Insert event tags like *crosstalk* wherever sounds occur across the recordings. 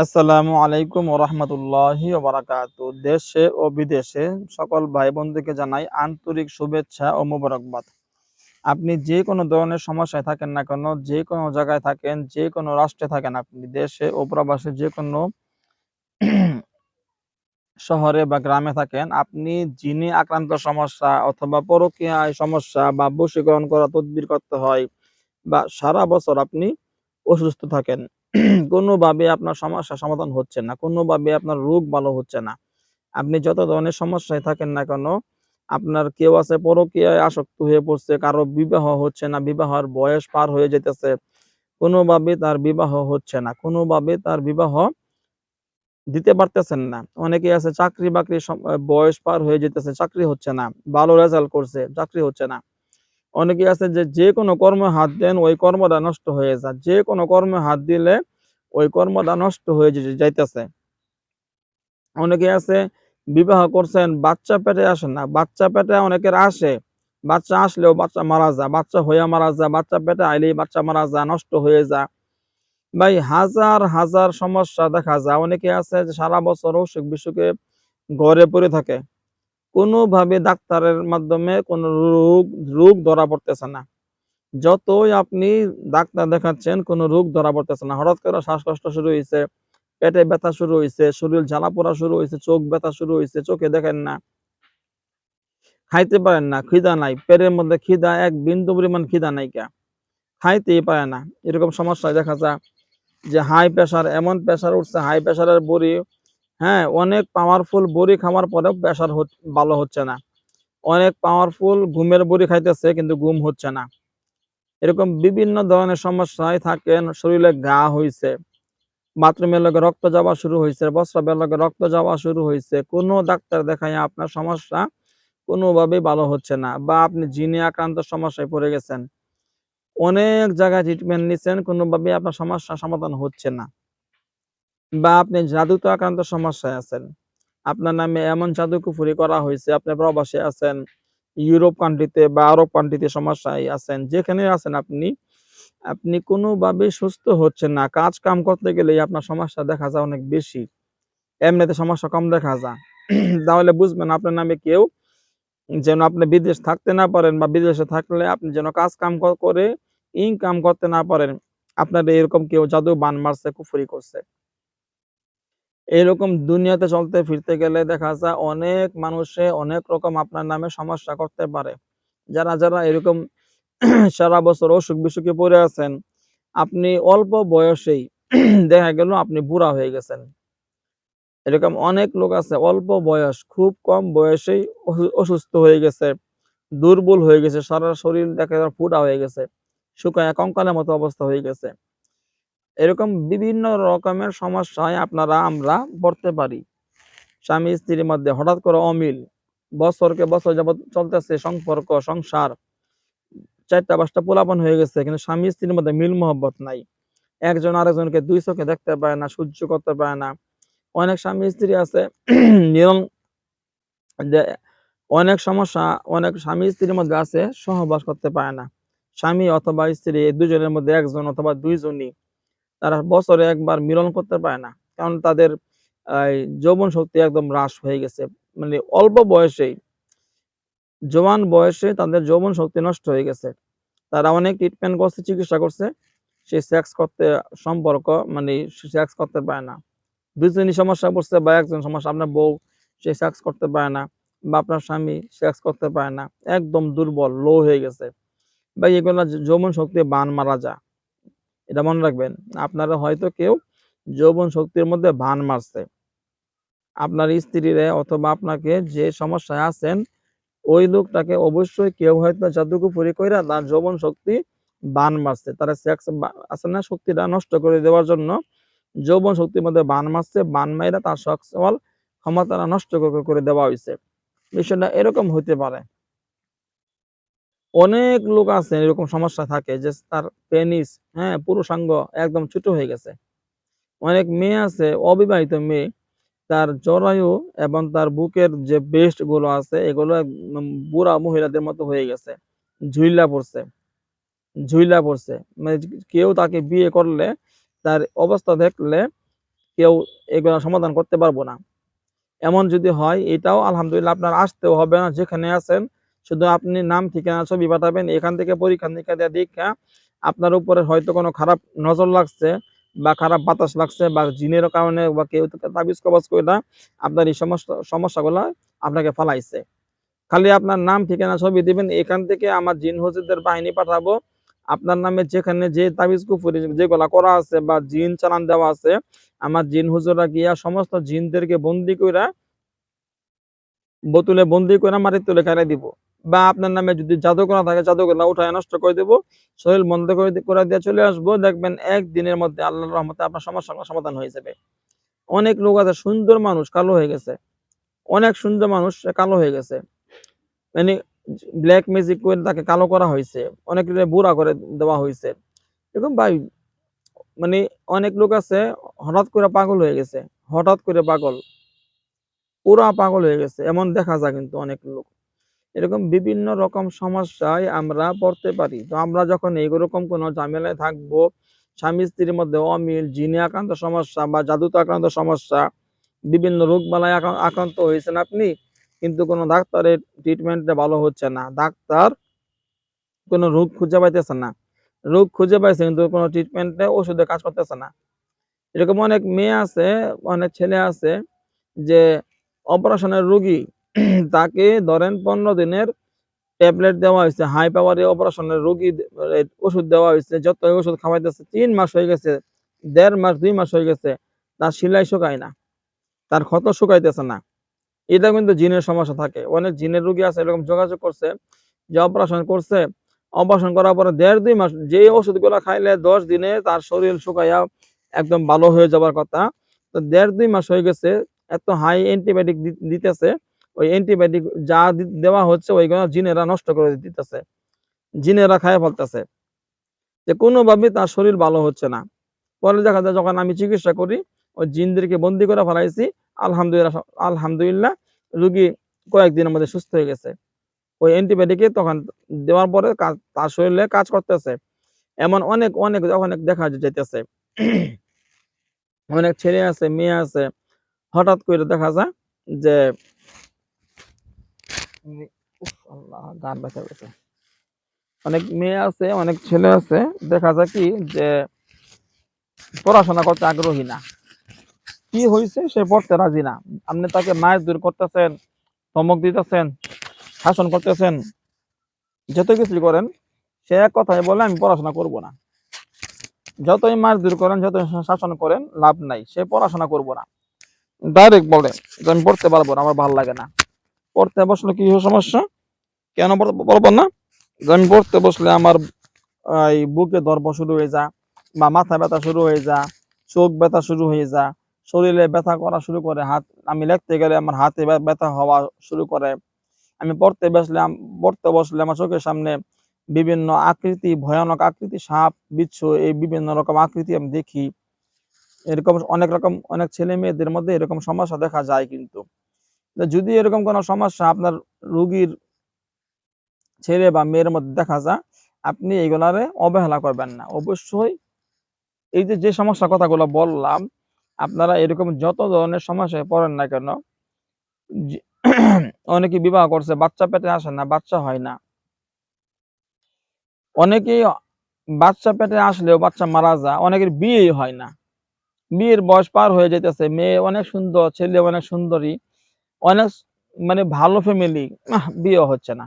আসসালামু আলাইকুম ওরহমতুল্লাহি ওবরাকাত। দেশে ও বিদেশে সকল ভাই বোনদেরকে জানাই আন্তরিক শুভেচ্ছা ও মুবারকবাদ। আপনি যে কোনো ধরনের সমস্যায় থাকেন না কেন, যে কোনো জায়গায় থাকেন, যে কোনো রাষ্ট্রে থাকেন আপনি, দেশে ও প্রবাসে যে কোনো শহরে বা গ্রামে থাকেন, আপনি যিনি আক্রান্ত সমস্যা অথবা পরকীয়ায় সমস্যা বা বশীকরণ করা তদবির করতে হয় বা সারা বছর আপনি অসুস্থ থাকেন *clears throat* কোনোভাবে আপনার সমস্যা সমাধান হচ্ছে না, কোনোভাবে আপনার রোগ ভালো হচ্ছে না। আপনি যত ধরনের সমস্যায় থাকেন না কেন, আপনার কেউ আছে পরকীয়ায় আসক্ত হয়ে পড়ছে, কারও বিবাহ হচ্ছে না, বিবাহের বয়স পার হয়ে যেতেছে, কোনোভাবে তার বিবাহ হচ্ছে না, কোনোভাবে তার বিবাহ দিতে পারতেছেন না। অনেকে আছে চাকরি বাকরি বয়স পার হয়ে যেতেছে, চাকরি হচ্ছে না, ভালো রেজাল্ট করছে, চাকরি হচ্ছে না। অনেকে আছে যে যে কোনো কর্মে হাত দেন, ওই কর্মটা নষ্ট হয়ে যায়। যে কোনো কর্মে হাত দিলে ওই কর্মটা নষ্ট হয়ে যাইতেছে। অনেকে আছে বিবাহ করছেন, বাচ্চা পেটে আসে না। বাচ্চা পেটে অনেকের আসে। বাচ্চা আসলেও বাচ্চা মারা যায়। বাচ্চা হইয়া মারা যায়। বাচ্চা পেটে আইলেই বাচ্চা মারা যায়, নষ্ট হয়ে যায়। ভাই, হাজার হাজার সমস্যা দেখা যায়। অনেকে আছে যে সারা বছর অসুখ বিসুখে ঘরে পড়ে থাকে। কোনোভাবে ডাক্তারের মাধ্যমে কোনো রোগ রোগ ধরা পড়তেছে না। যতই আপনি ডাক্তার দেখাচ্ছেন, কোনো রোগ ধরা পড়তেছে না। হঠাৎ করে শ্বাসকষ্ট শুরু হয়েছে পেটে ব্যথা শুরু হয়েছে শরীর জ্বালা পোড়া শুরু হয়েছে চোখ ব্যথা শুরু হয়েছে চোখে দেখেন না, খাইতে পারেন না, খিদা নাই, পেটের মধ্যে খিদা, এক বিন্দু পরিমাণ খিদা নাই কা। খাইতেই পারে না। এরকম সমস্যা দেখা যায় যে হাই প্রেশার এমন প্রেশার উঠছে হাই প্রেশারের বড়ি হ্যাঁ অনেক পাওয়ারফুল বড়ি খাওয়ার পরেও প্রেশার ভালো হচ্ছে না। অনেক পাওয়ারফুল ঘুমের বড়ি খাইতেছে কিন্তু ঘুম হচ্ছে না। এরকম বিভিন্ন ধরনের সমস্যায় থাকেন, শরীরে গা হইছে বাথরুমের লগে রক্ত যাওয়া শুরু হয়েছে প্রস্রাবের লগে রক্ত যাওয়া শুরু হয়েছে কোনো ডাক্তার দেখায় আপনার সমস্যা কোনোভাবে ভালো হচ্ছে না বা আপনি জিনে আক্রান্ত সমস্যায় পড়ে গেছেন। অনেক জায়গায় ট্রিটমেন্ট নিচ্ছেন কোনোভাবে আপনার সমস্যা সমাধান হচ্ছে না। বা আপনি জাদুতে আক্রান্ত সমস্যায় আছেন। আপনার নামে এমন জাদু কুফুরি করা হয়েছে, আপনি প্রবাসে আছেন, ইউরোপ কান্ট্রিতে বা আরব কান্ট্রিতে সমস্যায় আছেন, যেখানে আছেন আপনি আপনি কোনোভাবে সুস্থ হচ্ছেন না। কাজ কাম করতে গেলেই আপনার সমস্যা দেখা যায় অনেক বেশি। এমনিতে সমস্যা কম দেখা যায়। *clears throat* তাহলে বুঝবেন আপনার নামে কেউ যেন আপনি বিদেশ থাকতে না পারেন বা বিদেশে থাকলে আপনি যেন কাজ কাম করে ইনকাম করতে না পারেন, আপনার এরকম কেউ জাদু বান মারছে, কুফুরি করছে। এরকম দুনিয়াতে চলতে ফিরতে গেলে দেখা যায় অনেক মানুষে অনেক রকম আপনার নামে সমস্যা করতে পারে। যারা যারা এরকম *clears throat* সারা বছর অসুখ বিসুখে পড়ে আছেন, আপনি অল্প বয়সেই *clears throat* দেখা গেল আপনি বুড়া হয়ে গেছেন। এরকম অনেক লোক আছে অল্প বয়স, খুব কম বয়সেই অসু- অসুস্থ হয়ে গেছে, দুর্বল হয়ে গেছে, সারা শরীর দেখা ফুটা হয়ে গেছে, শুকায় কঙ্কালের মতো অবস্থা হয়ে গেছে। এরকম বিভিন্ন রকমের সমস্যায় আপনারা, আমরা পড়তে পারি। স্বামী, স্ত্রীর মধ্যে হঠাৎ করে অমিল, বছরকে বছর যাবত চলতেছে সম্পর্ক, সংসার, চারটা পাঁচটা পোলাপন হয়ে গেছে, কিন্তু স্বামী, স্ত্রীর মধ্যে মিল মোহব্বত নাই। একজন আরেকজনকে দুই চোখে দেখতে পায় না, সহ্য করতে পারে না। অনেক স্বামী, স্ত্রী আছে, *clears throat* নিয়ম অনেক সমস্যা, অনেক স্বামী, স্ত্রীর মধ্যে আছে, সহবাস করতে পারে না। স্বামী অথবা স্ত্রী দুজনের মধ্যে একজন অথবা দুইজনই। তারা বছরে একবার মিলন করতে পারে না। কারণ তাদের যৌবন শক্তি একদম হ্রাস হয়ে গেছে। মানে অল্প বয়সেই জওয়ান বয়সে তাদের যৌবন শক্তি নষ্ট হয়ে গেছে। তারা অনেক ট্রিটমেন্ট করছে, চিকিৎসা করছে। সে সেক্স করতে সম্পর্ক মানে সেক্স করতে পারে না। দুজনই সমস্যা পড়ছে বা একজন সমস্যা, আপনার বউ, সে সেক্স করতে পারে না বা আপনার স্বামী সেক্স করতে পারে না। একদম দুর্বল লো হয়ে গেছে। বা এগুলো যৌবন শক্তি বান মারা যায়। এটা মনে রাখবেন, আপনারা হয়তো কেউ যৌবন শক্তির মধ্যে বান মারছে। আপনার স্ত্রীরে অথবা আপনাকে যে সমস্যায় আছেন, ওই লোকটাকে অবশ্যই কেউ হয়তো জাদুকু ফুরি কইরা তার যৌবন শক্তি বান মারছে। তারা সেক্স আছে না শক্তিটা নষ্ট করে দেওয়ার জন্য যৌবন শক্তির মধ্যে বান মারছে বান মাইরা তার সক্সওয়াল ক্ষমতাটা নষ্ট করে- করে দেওয়া হয়েছে বিষয়টা এরকম হইতে পারে। অনেক লোক আছে, এরকম সমস্যা থাকে যে তার পেনিস হ্যাঁ পুরুষাঙ্গ একদম ছোট হয়ে গেছে। অনেক মেয়ে আছে, অবিবাহিত মেয়ে, তার জরায়ু এবং তার বুকের যে বেস্টগুলো আছে, এগুলো বুড়া মহিলাদের মতো হয়ে গেছে। ঝুইলা পড়ছে ঝুইলা পড়ছে। মানে কেউ তাকে বিয়ে করলে, তার অবস্থা দেখলে কেউ এগুলো সমাধান করতে পারব না। এমন যদি হয়, এটাও আলহামদুলিল্লাহ আপনার আসতেও হবে না। যেখানে আছেন শুধু আপনি নাম, ঠিকানা, ছবি পাঠাবেন, এখান থেকে পরীক্ষা নিরীক্ষা দেওয়া দীক্ষা। আপনার উপরে হয়তো কোনো খারাপ নজর লাগছে বা খারাপ বাতাস লাগছে বা জিনের কারণে বা কেউ তাবিজ কবাজ করে আপনার এই সমস্যা সমস্যাগুলো আপনাকে ফালাইছে। খালি আপনার নাম, ঠিকানা, ছবি দিবেন, এখান থেকে আমার জিন হুজুরদের বাহিনী পাঠাবো। আপনার নামে যেখানে যে তাবিজ কুফুরি যেগুলা করা আছে বা জিন চালান দেওয়া আছে, আমার জিন হুজুরা গিয়া সমস্ত জিনদেরকে বন্দি কইরা, বোতলে বন্দি করে মাটির তুলে খাইয়ে দিব। বা আপনার নামে যদি জাদুকরা থাকে জাদুগুলা উঠায় নষ্ট করে দেবো শরীর বন্ধ করে করে দিয়ে চলে আসব। দেখবেন একদিনের মধ্যে আল্লাহর রহমতে আপনার সমস্যার সমাধান হয়ে যাবে। অনেক লোক আছে, সুন্দর মানুষ, কালো হয়ে গেছে। অনেক সুন্দর মানুষ কালো হয়ে গেছে। মানে ব্ল্যাক ম্যাজিক করে তাকে কালো করা হয়েছে। অনেক বুড়া করে দেওয়া হয়েছে। এরকম ভাই মানে অনেক লোক আছে, হঠাৎ করে পাগল হয়ে গেছে। হঠাৎ করে পাগল। পুরা পাগল হয়ে গেছে। এমন দেখা যায় কিন্তু অনেক লোক। এরকম বিভিন্ন রকম সমস্যায় আমরা পড়তে পারি। তো আমরা যখন এইরকম কোনো ঝামেলায় থাকব, স্বামী স্ত্রীর মধ্যে অমিল, জিনে আক্রান্ত সমস্যা বা জাদুতে আক্রান্ত সমস্যা, বিভিন্ন রোগ বালায় আক্রা- আক্রান্ত হয়েছেন আপনি, কিন্তু কোনো ডাক্তারের ট্রিটমেন্টে ভালো হচ্ছে না। ডাক্তার কোনো রোগ খুঁজে পাইতেছে না। রোগ খুঁজে পাইছে কিন্তু কোনো ট্রিটমেন্টে ওষুধে কাজ করতেছে না। এরকম অনেক মেয়ে আছে, অনেক ছেলে আছে যে অপারেশনের রোগী *clears throat* তাকে ধরেন পনেরো দিনের ট্যাবলেট দেওয়া হয়েছে হাই পাওয়ারে অপারেশনের রোগী ওষুধ দেওয়া হয়েছে, যত ওষুধ খাওয়াইতেছে, তিন মাস হয়ে গেছে, দেড় মাস, দুই মাস হয়ে গেছে, তার সিলাই শুকায় না, তার ক্ষত শুকাইতেছে না। এটা কিন্তু জিনের সমস্যা থাকে। অনেক জিনের রোগী আছে, এরকম যোগাযোগ করছে, যে অপারেশন করছে অপারেশন করার পরে দেড়, দুই মাস যে ওষুধগুলো খাইলে দশ দিনে তার শরীর শুকাইয়া একদম ভালো হয়ে যাবার কথা। তো দেড়, দুই মাস হয়ে গেছে, এত হাই অ্যান্টিবায়োটিক দিতেছে ওই অ্যান্টিবায়োটিক যা দেওয়া হচ্ছে ওইগুলো জিনেরা নষ্ট করে দিতেছে। জিনেরা খায় ফেলতেছে। যে কোনোভাবেই তার শরীর ভালো হচ্ছে না। পরে দেখা যায় যখন আমি চিকিৎসা করি, ওই জিনদেরকে বন্দি করে ফেলাইছি, আলহামদুলিল্লাহ আলহামদুলিল্লাহ রুগী কয়েকদিনের মধ্যে সুস্থ হয়ে গেছে। ওই অ্যান্টিবায়োটিকে তখন দেওয়ার পরে তার শরীরে কাজ করতেছে। এমন অনেক অনেক অনেক দেখা যাইতেছে, অনেক ছেলে আছে, মেয়ে আছে, হঠাৎ করে দেখা যায় যে অনেক মেয়ে আছে, অনেক ছেলে আছে। দেখা যায় কি যে পড়াশোনা করতে আগ্রহী না। কি হয়েছে সে পড়তে রাজি না। আপনি তাকে মায়ের দূর করতেছেন, ধমক দিতেছেন, শাসন করতেছেন, যত কিছু করেন, সে এক কথাই বলে, আমি পড়াশোনা করব না। যতই মার দূর করেন, যতই শাসন করেন, লাভ নাই। সে পড়াশোনা করব না। ডাইরেক্ট বলে যে, আমি পড়তে পারব না, আমার ভালো লাগে না। পড়তে বসলে কি সমস্যা? কেন বলব না? যে আমি পড়তে বসলে আমার এই বুকে দর্ব শুরু হয়ে যা, বা মাথা ব্যথা শুরু হয়ে যা, চোখ ব্যথা শুরু হয়ে যা, শরীরে ব্যথা করা শুরু করে, হাত, আমি লিখতে গেলে আমার হাতে ব্যথা হওয়া শুরু করে। আমি পড়তে বসলে পড়তে বসলে আমার চোখের সামনে বিভিন্ন আকৃতি, ভয়ানক আকৃতি, সাপ, বিচ্ছু, এই বিভিন্ন রকম আকৃতি আমি দেখি। এরকম অনেক রকম, অনেক ছেলে মেয়েদের মধ্যে এরকম সমস্যা দেখা যায় কিন্তু। যদি এরকম কোনো সমস্যা আপনার রুগীর ছেলে বা মেয়ের মধ্যে দেখা যায়, আপনি এইগুলারে অবহেলা করবেন না। অবশ্যই এই যে যে সমস্যা কথাগুলো বললাম, আপনারা এরকম যত ধরনের সমস্যায় পড়েন না কেন *coughs* অনেকে বিবাহ করছে, বাচ্চা পেটে আসে না, বাচ্চা হয় না। অনেকেই বাচ্চা পেটে আসলেও বাচ্চা মারা যায়, অনেকের বিয়েই হয় না। বিয়ের বয়স পার হয়ে যাইতেছে, মেয়ে অনেক সুন্দর, ছেলে অনেক সুন্দরী অনেক মানে ভালো ফ্যামিলি বিয়ে হচ্ছে না।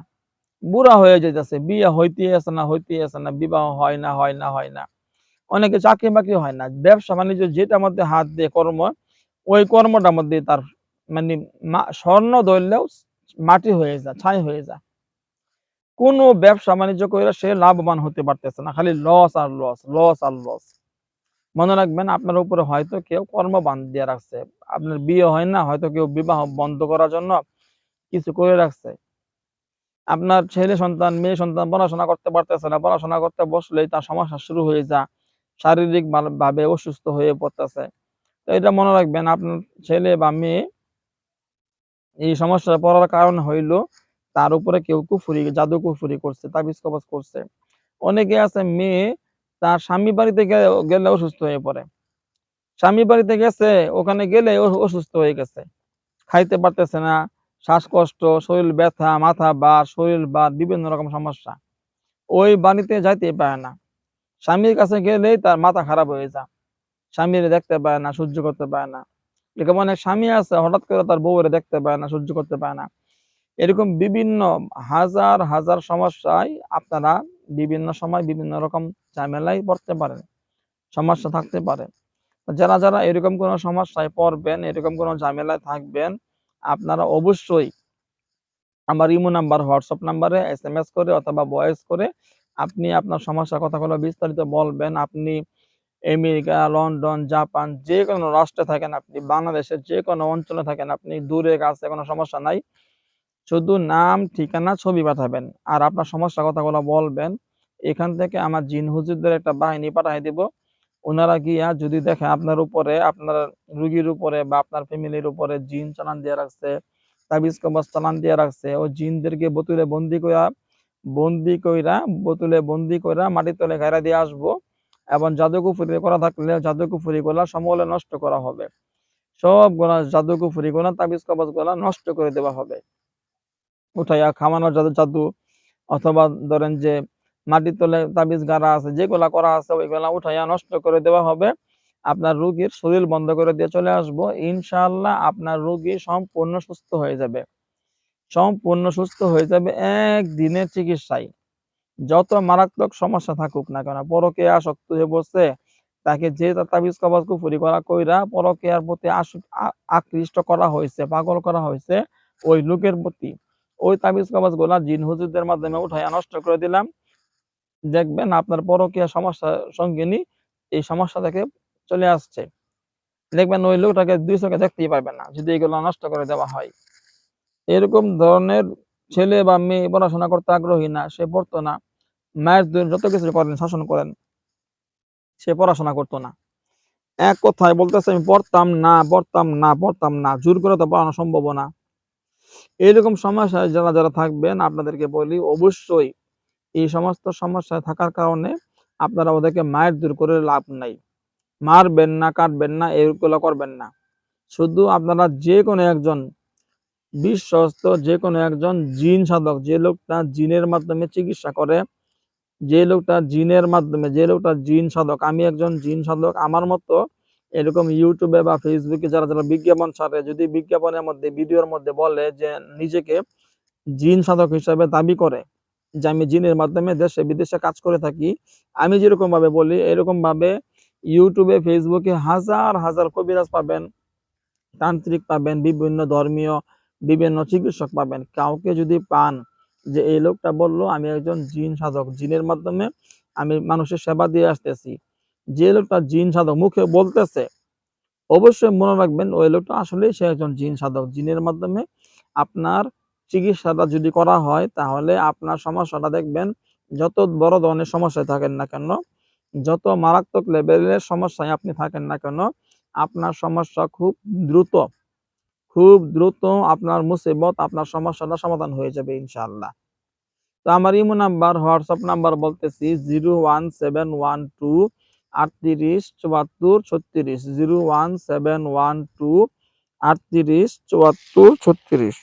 বুড়া হয়ে যাইতেছে, বিয়ে হইতে আসে না হইতে আসে না, বিবাহ হয় না হয় না হয় না। অনেকে চাকরি বাকরি হয় না। ব্যবসা বাণিজ্য যেটার মধ্যে হাত দিয়ে কর্ম, ওই কর্মটার মধ্যে তার মানে স্বর্ণ ধরলেও মাটি হয়ে যায়, ছাই হয়ে যায়। কোনো ব্যবসা বাণিজ্য করে সে লাভবান হতে পারতেছে না, খালি লস আর লস লস আর লস মনে রাখবেন আপনার উপরে হয়তো কেউ কর্মবান দিয়ে রাখছে। আপনার বিয়ে হয় না, হয়তো কেউ বিবাহ বন্ধ করার জন্য কিছু করে রাখছে। আপনার ছেলে সন্তান, মেয়ে সন্তান পড়াশোনা করতে পারতেছে না, পড়াশোনা করতে বসলেই তার সমস্যা শুরু হয়ে যায়, শারীরিক ভাবে অসুস্থ হয়ে পড়তেছে। তো এটা মনে রাখবেন, আপনার ছেলে বা মেয়ে এই সমস্যা পড়ার কারণ হইল তার উপরে কেউ কুফুরি জাদু কুফুরি করছে, তাবিজ কবজ করছে। অনেকে আছে মেয়ে তার স্বামী বাড়িতে গেলে অসুস্থ হয়ে পড়ে। স্বামী বাড়িতে গেছে, ওখানে গেলে অসুস্থ হয়ে গেছে। খাইতে পারতেছে না, শ্বাসকষ্ট, শরীর ব্যথা, মাথা বা শরীর বা বিভিন্ন রকম সমস্যা। ওই বাড়িতে যাইতে পারে না। স্বামীর কাছে গেলেই তার মাথা খারাপ হয়ে যায়। স্বামীর দেখতে পায় না, সহ্য করতে পারে না। এরকম অনেক স্বামী আছে, হঠাৎ করে তার বউরে দেখতে পায় না, সহ্য করতে পারে না। এরকম বিভিন্ন হাজার হাজার সমস্যায় আপনারা বিভিন্ন সময় বিভিন্ন রকম ঝামেলায় পড়তে পারেন সমস্যা থাকতে পারে। যারা যারা এরকম কোনো সমস্যায় পড়বেন, এরকম কোনো ঝামেলায় থাকবেন, আপনারা অবশ্যই আমার ইমো নাম্বার, হোয়াটসঅ্যাপ নাম্বারে এস এম এস করে অথবা ভয়েস করে আপনি আপনার সমস্যার কথাগুলো বিস্তারিত বলবেন। আপনি আমেরিকা, লন্ডন, জাপান যে কোনো রাষ্ট্রে থাকেন আপনি, বাংলাদেশের যে কোনো অঞ্চলে থাকেন আপনি, দূরে, কাছে কোনো সমস্যা নাই। শুধু নাম, ঠিকানা, ছবি পাঠাবেন। আর আপনার সমস্যার কথাগুলো বলবেন, এখান থেকে আমার জিন হুজুরদের একটা বাহিনী পাঠিয়ে দিব। ওনারা গিয়া যদি দেখে আপনার উপরে, আপনার রুগীর উপরে বা আপনার ফ্যামিলির উপরে জিন চালান দিয়ে রাখছে, তাবিজ কবজ চালান দিয়ে রাখছে, ও জিনদেরকে বোতলে বন্দি কইরা বন্দি কইরা, বোতলে বন্দি কইরা মাটির তলে গায়রা দিয়ে আসব এবং জাদুকুফুরি করা থাকলে জাদুকুফুরি গুলা সমূলে নষ্ট করা হবে। সবগুলা জাদুকুফুরি গুলা তাবিজ কবজগুলা নষ্ট করে দেওয়া হবে। উঠাইয়া খামানোর জাদু অথবা ধরেন যে মাটির তলে তাবিজ গাড়া আছে, যেগুলা করা আছে, ওইগুলা উঠাইয়া নষ্ট করে দেওয়া হবে। আপনার রুগীর শরীর বন্ধ করে দিয়ে চলে আসব। ইনশাল্লাহ আপনার রুগী সম্পূর্ণ সুস্থ হয়ে যাবে। সম্পূর্ণ সুস্থ হয়ে যাবে একদিনের চিকিৎসায়। যত মারাত্মক সমস্যা থাকুক না কেন, পরকে আসক্ত হয়ে বসছে তাকে যে তাবিজ, কবাজ, কুফুরি করা কইরা পরকেয়ার প্রতি আকৃষ্ট করা হয়েছে, পাগল করা হয়েছে, ওই লোকের প্রতি ওই তাবিজ কবাজগুলা জিন হুজুরদের মাধ্যমে উঠাইয়া নষ্ট করে দিলাম। দেখবেন আপনার পরকীয়া সমস্যা সঙ্গিনী এই সমস্যা থেকে চলে আসছে। দেখবেন ওই লোকটাকে দুই চোখে দেখতেই পারবেন না, যদি এগুলো নষ্ট করে দেওয়া হয়। এরকম ধরনের ছেলে বা মেয়ে পড়াশোনা করতে আগ্রহী না, সে পড়তো না। মায়ের দুধ যত কিছু করেন, শাসন করেন, সে পড়াশোনা করতো না। এক কথায় বলতেছে, আমি পড়তাম না পড়তাম না পড়তাম না, জোর করে তো পড়ানো সম্ভব না। এরকম সমস্যায় যারা যারা থাকবেন, আপনাদেরকে বলি অবশ্যই এই সমস্ত সমস্যায় থাকার কারণে আপনারা ওদেরকে মায়ের দূর করে লাভ নাই। মারবেন না, কাটবেন না, এগুলো করবেন না। শুধু আপনারা যে কোনো একজন বিশ্বস্ত যে কোনো একজন জিন সাধক, যে লোকটা জিনের মাধ্যমে চিকিৎসা করে, যে লোকটা জিনের মাধ্যমে, যে লোকটা জিন সাধক, আমি একজন জিন সাধক, আমার মতো এরকম ইউটিউবে বা ফেসবুকে যারা যারা বিজ্ঞাপন ছাড়ে, যদি বিজ্ঞাপনের মধ্যে, ভিডিওর মধ্যে বলে যে নিজেকে জিন সাধক হিসাবে দাবি করে যে আমি জিনের মাধ্যমে দেশে বিদেশে কাজ করে থাকি, আমি যেরকম ভাবে বলি, এরকম ভাবে ইউটিউবে ফেসবুকে হাজার হাজার কবিরাজ পাবেন, তান্ত্রিক পাবেন, বিভিন্ন ধর্মীয়, বিভিন্ন চিকিৎসক পাবেন। কাউকে যদি পান যে এই লোকটা বলল, আমি একজন জিন সাধক, জিনের মাধ্যমে আমি মানুষের সেবা দিয়ে আসতেছি। যে লোকটা জিন সাধক মুখে বলতেছে, অবশ্যই মনে রাখবেন ওই লোকটা আসলেই সে একজন জিন সাধক। জিনের মাধ্যমে আপনার চিকিৎসাটা যদি করা হয়, তাহলে আপনার সমস্যাটা দেখবেন যত বড় ধরনের সমস্যায় থাকেন না কেন, যত মারাত্মক লেভেলের সমস্যায় আপনি থাকেন না কেন, আপনার সমস্যা খুব দ্রুত খুব দ্রুত আপনার মুসিবত, আপনার সমস্যাটা সমাধান হয়ে যাবে ইনশাল্লাহ তো আমার ইমো নাম্বার, হোয়াটসঅ্যাপ নাম্বার বলতেছি zero one seven one two আটত্রিশ, চুয়াত্তর, ছত্রিশ, zero one seven one two, আটত্রিশ, চুয়াত্তর, ছত্রিশ।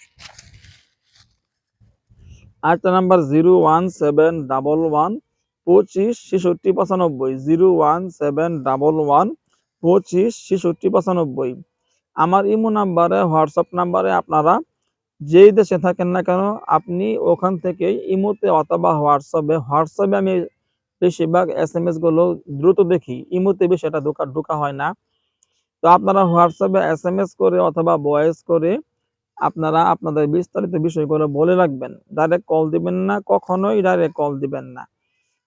আরেকটা number, zero one seven double one, পঁচিশ, ছেষট্টি, পঁচানব্বই। Zero one seven double one, পঁচিশ, ছেষট্টি, পঁচানব্বই। আমার ইমো নাম্বারে, হোয়াটসঅ্যাপ নাম্বারে আপনারা যেই দেশে থাকেন না কেন, আপনি ওখান থেকে ইমোতে অথবা হোয়াটসঅ্যাপে হোয়াটসঅ্যাপে আমি বেশিরভাগ এস এমগুলো দ্রুত দেখি। ইমোতে বেশি এটা ঢোকা ঢোকা হয় না। তো আপনারা হোয়াটসঅ্যাপে এস এম এস করে অথবা ভয়েস করে আপনারা আপনাদের বিস্তারিত বিষয়গুলো বলে রাখবেন। ডাইরেক্ট কল দিবেন না, কখনোই ডাইরেক্ট কল দিবেন না।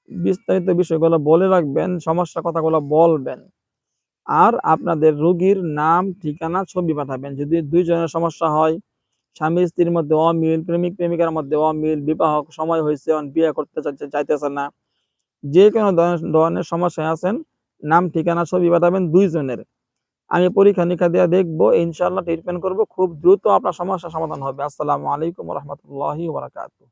বিস্তারিত বিষয়গুলো বলে রাখবেন, সমস্যা কথাগুলো বলবেন। আর আপনাদের রোগীর নাম, ঠিকানা, ছবি পাঠাবেন। যদি দুইজনের সমস্যা হয়, স্বামী, স্ত্রীর মধ্যে অমিল, প্রেমিক, প্রেমিকার মধ্যে অমিল বিবাহ সময় হয়েছে বিয়ে করতে চাইতেছে না যে কোনো ধরনের- সমস্যায় আছেন, নাম, ঠিকানা ছবি বাতাবেন দুইজনের। আমি পরীক্ষা নিরীক্ষা দিয়ে দেখব ইনশাল্লাহ ট্রিটমেন্ট করব, খুব দ্রুত আপনার সমস্যার সমাধান হবে। আসসালামু আলাইকুম রহমতুল্লাহ ওবরাকাতুহ